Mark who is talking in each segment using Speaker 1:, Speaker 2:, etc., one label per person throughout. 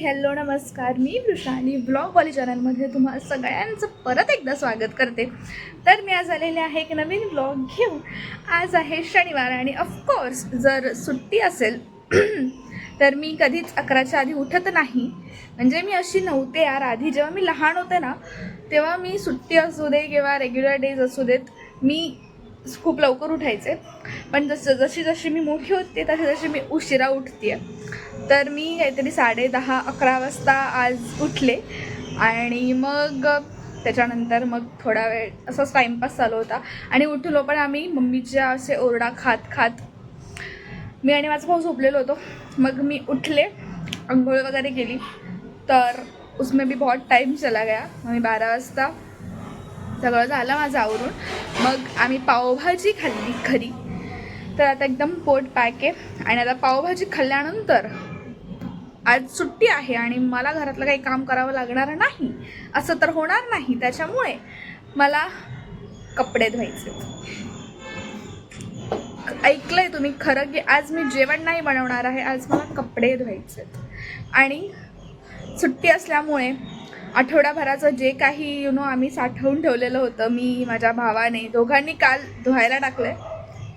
Speaker 1: Hello नमस्कार. मी Vrushali blog वाली चॅनलमध्ये तुम्हा सगळ्यांचं परत एकदा स्वागत करते. तर मी आज आलेले आहे एक नवीन ब्लॉग घेऊन. आज आहे शनिवार आणि ऑफकोर्स जर सुट्टी असेल तर मी कधीच अकराच्या आधी उठत नाही. म्हणजे मी अशी नव्हते यार. आधी जेव्हा मी लहान होते ना तेव्हा मी सुट्टी असू दे किंवा रेग्युलर डेज असू देत मी खूप लवकर उठायचे. पण जसं जशी जशी मी मोठी होते तशी जशी मी उशिरा उठते तर मी काहीतरी साडे दहा अकरा वाजता आज उठले. आणि मग त्याच्यानंतर मग थोडा वेळ असाच टाईमपास चालू होता. आणि उठलो पण आम्ही मम्मीच्या असे ओरडा खात खात. मी आणि माझा भाऊ झोपलेलो होतो. मग मी उठले आंघोळ वगैरे केली. तर उसमें भी बहुत टाईम चला गया. मग मी बारा वाजता. सगळं झालं माझं आवरून. मग आम्ही पावभाजी खाल्ली घरी. तर आता एकदम पोट पॅक. आहे आणि आता पावभाजी खाल्ल्यानंतर आज सुट्टी आहे आणि मला घरातलं काही काम करावं लागणार नाही असं तर होणार नाही. त्याच्यामुळे मला कपडे धुवायचे. ऐकलंय तुम्ही खरं की आज मी जेवण नाही बनवणार आहे आज मला कपडे धुवायचे आणि सुट्टी असल्यामुळे आठवड्याभराचं जे काही यु नो आम्ही साठवून ठेवलेलं होतं मी माझ्या भावाने दोघांनी काल धुवायला टाकलं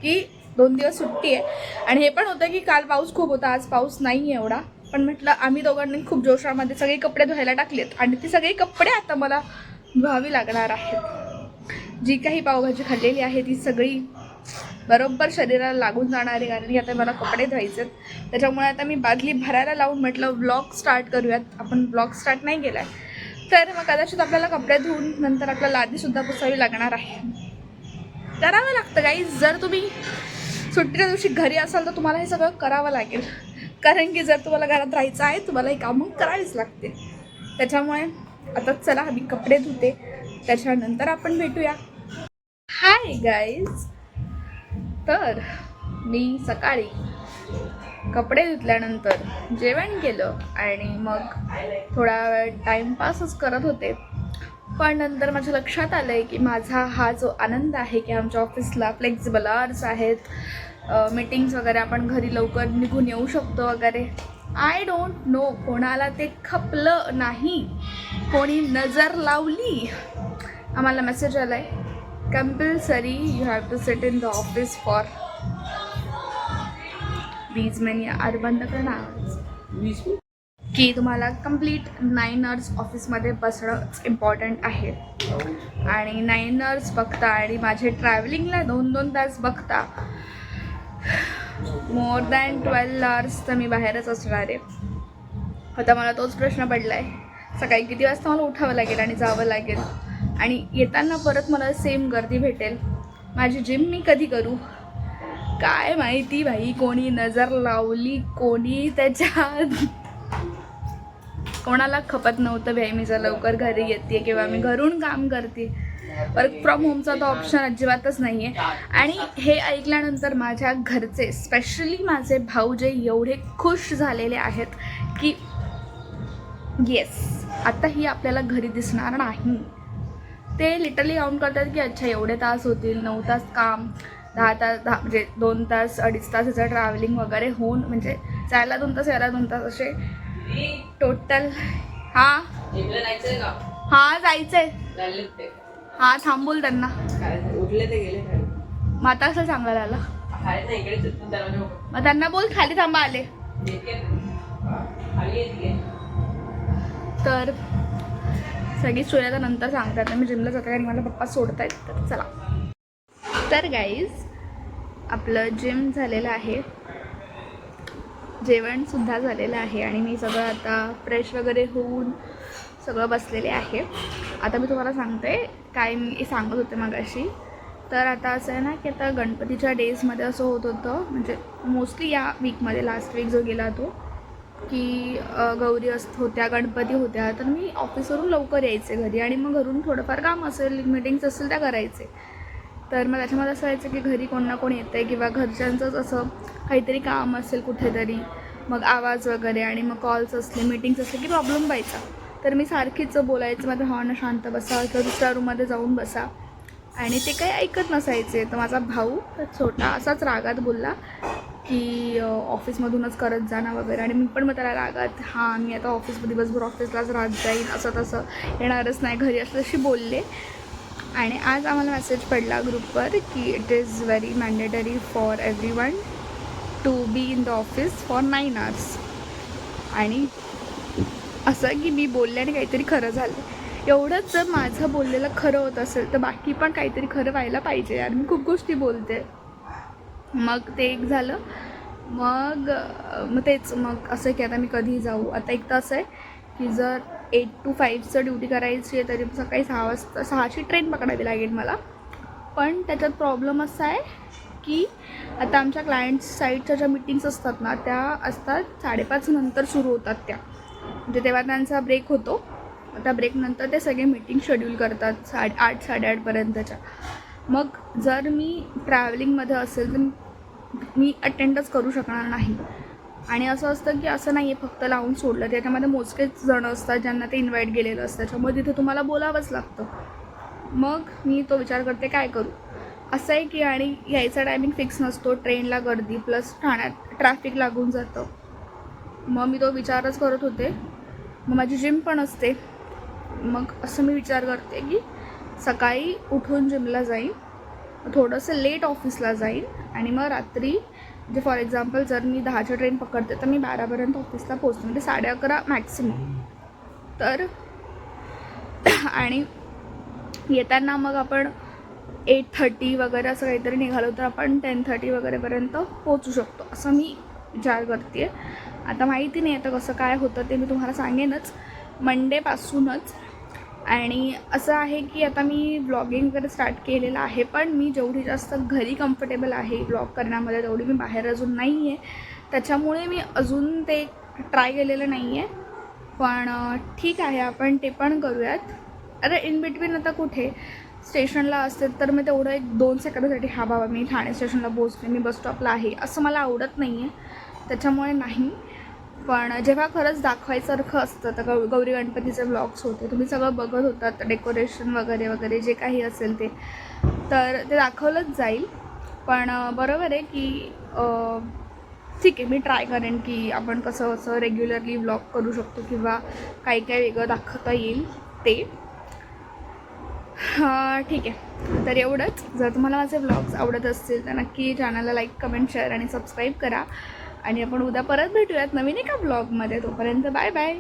Speaker 1: की दोन दिवस सुट्टी आहे. आणि हे पण होतं की काल पाऊस खूप होता आज पाऊस नाही आहे एवढा. पण म्हटलं आम्ही दोघांनी खूप जोशामध्ये सगळे कपडे धुवायला टाकलेत आणि ती सगळी कपडे आता मला धुवावी लागणार आहेत. जी काही पावभाजी खाल्लेली आहे ती सगळी बरोबर शरीराला लागून जाणार आहे कारण की आता मला कपडे धुवायचे आहेत त्याच्यामुळे आता मी बादली भरायला लावून म्हटलं ब्लॉग स्टार्ट करूयात. आपण ब्लॉग स्टार्ट नाही केला तर मग कदाचित आपल्याला कपडे धुवून नंतर आपल्याला लादीसुद्धा पुसावी लागणार आहे. करावं लागतं काही जर तुम्ही सुट्टीच्या दिवशी घरी असाल तर तुम्हाला हे सगळं करावं लागेल. कारण की जर तुम्हाला घरात राहायचं आहे तुम्हाला ही कामं करावीच लागते त्याच्यामुळे आता चला मी कपडे धुते. त्याच्यानंतर आपण भेटूया. हाय गाईज तर मी सकाळी कपडे धुतल्यानंतर जेवण केलं आणि मग थोडा वेळ टाईमपासच करत होते. पण नंतर माझ्या लक्षात आलं आहे की माझा हा जो आनंद आहे की आमच्या ऑफिसला फ्लेक्झिबल आवर्स आहेत मीटिंग्स वगैरे आपण घरी लवकर निघून येऊ शकतो वगैरे. आय डोंट नो कोणाला ते खपलं नाही. कोणी नजर लावली. आम्हाला मेसेज आला आहे compulsory you have to sit in the office for वीज महिने आर बंद करणार. की तुम्हाला कंप्लीट नाईन अर्स ऑफिसमध्ये बसणंच इम्पॉर्टंट आहे. आणि नाईन अर्स बघता आणि माझे ट्रॅव्हलिंगला दोन दोन तास बघता. मोर दॅन ट्वेल्व आवर्स तर मी बाहेरच असणार आहे. आता मला तोच प्रश्न पडला आहे सकाळी किती वाजता मला उठावं लागेल आणि जावं लागेल? आणि येताना परत मला सेम गर्दी भेटेल. माझी जिम मी कधी करू? काय माहिती भाई कोणी नजर लावली कोणी त्याच्या कोणाला खपत नव्हतं भाई मी जर लवकर घरी येते किंवा मी घरून काम करते. वर्क फ्रॉम होमचा तो ऑप्शन अजिबातच नाही आहे आणि हे ऐकल्यानंतर माझ्या घरचे स्पेशली माझे भाऊ जे एवढे खुश झालेले आहेत की येस आता ही आपल्याला घरी दिसणार नाही. ते लिटरली काउंट करतात की अच्छा एवढे तास होतील नऊ तास काम दहा तास दहा म्हणजे दोन तास अडीच तास याचं ट्रॅव्हलिंग वगैरे होऊन म्हणजे जायला दोन तास यायला दोन तास असे टोटल हा. हा जायचंय. हा थांबूल त्यांना
Speaker 2: उठले ते गेले.
Speaker 1: मग आता कसं सांगायला आला. मग त्यांना बोल खाली थांबा आले
Speaker 2: येते. येते.
Speaker 1: तर सगळी आता नंतर सांगतात मी जिमला जाते आणि मला पप्पा सोडतायत तर चला तर गाईज आपलं जिम झालेलं आहे जेवणसुद्धा झालेलं आहे आणि मी सगळं आता फ्रेश वगैरे होऊन सगळं बसलेले आहे. आता मी तुम्हाला सांगते काय मी सांगत होते मगाशी. तर आता असं आहे ना की आता गणपतीच्या डेजमध्ये असं होत होतं म्हणजे मोस्टली या वीकमध्ये लास्ट वीक जो गेला तो की गौरी असत होत्या गणपती होत्या. तर मी ऑफिसवरून लवकर यायचे घरी आणि मग घरून थोडंफार काम असेल मीटिंग्स असेल त्या करायचे. तर मग त्याच्यामध्ये असं व्हायचं की घरी कोण ना कोण येतं आहे किंवा घरच्यांचंच असं काहीतरी काम असेल कुठेतरी. मग आवाज वगैरे आणि मग कॉल्स असले मीटिंग्स असले की प्रॉब्लेम व्हायचा. तर मी सारखीच बोलायचं माझ्या भावानं शांत बसा किंवा दुसऱ्या रूममध्ये जाऊन बसा. आणि ते काही ऐकत नसायचे. तर माझा भाऊ छोटा असाच रागात बोलला की ऑफिसमधूनच करत जाणं वगैरे. आणि मी पण मग त्याला रागात हां मी आता ऑफिस दिवसभर ऑफिसलाच राहत जाईन. असं तसं येणारच नाही घरी असं तशी बोलले. आणि आज आम्हाला मेसेज पडला ग्रुपवर की it is very mandatory for every one to be in the office for nine hours आणि असं की मी बोलल्याने काहीतरी खरं झालं. एवढंच जर माझं बोललेलं खरं होत असेल तर बाकी पण काहीतरी खरं व्हायला पाहिजे यार. मी खूप गोष्टी बोलते. मग ते एक झालं. मग मग तेच मग असं की आता मी कधी जाऊ? आता एक तर असं आहे की जर एट टू फाईव्हचं ड्युटी करायची आहे तरी सकाळी सहा वाजता सहाची ट्रेन पकडावी लागेल मला. पण त्याच्यात प्रॉब्लेम असा आहे की आता आमच्या क्लायंट साईडच्या ज्या मिटिंग्स असतात ना त्या असतात साडेपाच नंतर सुरू होतात त्या. म्हणजे तेव्हा त्यांचा ब्रेक होतो. त्या ब्रेकनंतर ते सगळे मीटिंग शेड्यूल करतात साडे आठ साडेआठपर्यंतच्या मग जर मी ट्रॅव्हलिंगमध्ये असेल तर मी अटेंडच करू शकणार नाही. आणि असं असतं की असं नाही आहे फक्त लावून सोडलं. त्याच्यामध्ये मोजकेच जणं असतात ज्यांना ते इन्व्हाइट गेलेलं असतं. त्याच्यामुळे तिथे तुम्हाला बोलावंच लागतं. मग मी तो विचार करते काय करू? असं आहे की आणि यायचा टायमिंग फिक्स नसतो. ट्रेनला गर्दी प्लस ठाण्यात ट्रॅफिक लागून जातं. मग मी तो विचारच करत होते. मग माझी जिम पण असते. मग असं मी विचार करते की सकाळी उठून जिमला जाईन. थोडंसं लेट ऑफिसला जाईन. आणि मग रात्री म्हणजे फॉर एक्झाम्पल जर मी दहाच्या ट्रेन पकडते तर मी बारापर्यंत ऑफिसला पोचते म्हणजे साडे अकरा मॅक्सिमम तर आणि येताना मग आपण एट थर्टी वगैरे असं काहीतरी निघालो तर आपण टेन थर्टी वगैरेपर्यंत पोचू शकतो. असं मी विचार करते आता माहिती नाही आता कसं काय होतं ते मी तुम्हाला सांगेनच. मंडेपासूनच आणि असं आहे की आता मी ब्लॉगिंग वगैरे स्टार्ट केलेलं आहे पण मी जेवढी जास्त घरी कम्फर्टेबल आहे ब्लॉग करण्यामध्ये तेवढी मी बाहेर अजून नाही आहे त्याच्यामुळे मी अजून ते ट्राय केलेलं नाही आहे पण ठीक आहे आपण ते पण करूयात. अरे इन बिटवीन आता कुठे? स्टेशनला असते तर मी तेवढं एक दोन सेकंदासाठी हा बाबा मी ठाणे स्टेशनला पोहोचते मी बस स्टॉपला आहे असं मला आवडत नाही आहे त्याच्यामुळे नाही. पण जेव्हा खरंच दाखवायसारखं असतं तर गौ गौरी गणपतीचे ब्लॉग्स होते तुम्ही सगळं बघत होतात डेकोरेशन वगैरे वगैरे जे काही असेल ते. तर ते दाखवलंच जाईल. पण बरोबर आहे की ठीक आहे मी ट्राय करेन की आपण कसं असं रेग्युलरली ब्लॉग करू शकतो किंवा काही काही वेगळं दाखवता येईल ते. हां ठीक आहे. तर एवढंच. जर तुम्हाला माझे ब्लॉग्स आवडत असतील तर नक्की चॅनलला लाईक कमेंट शेअर आणि सबस्क्राईब करा. आणि आपण उद्या परत भेटूयात नवीन एका ब्लॉगमध्ये. तोपर्यंत बाय बाय.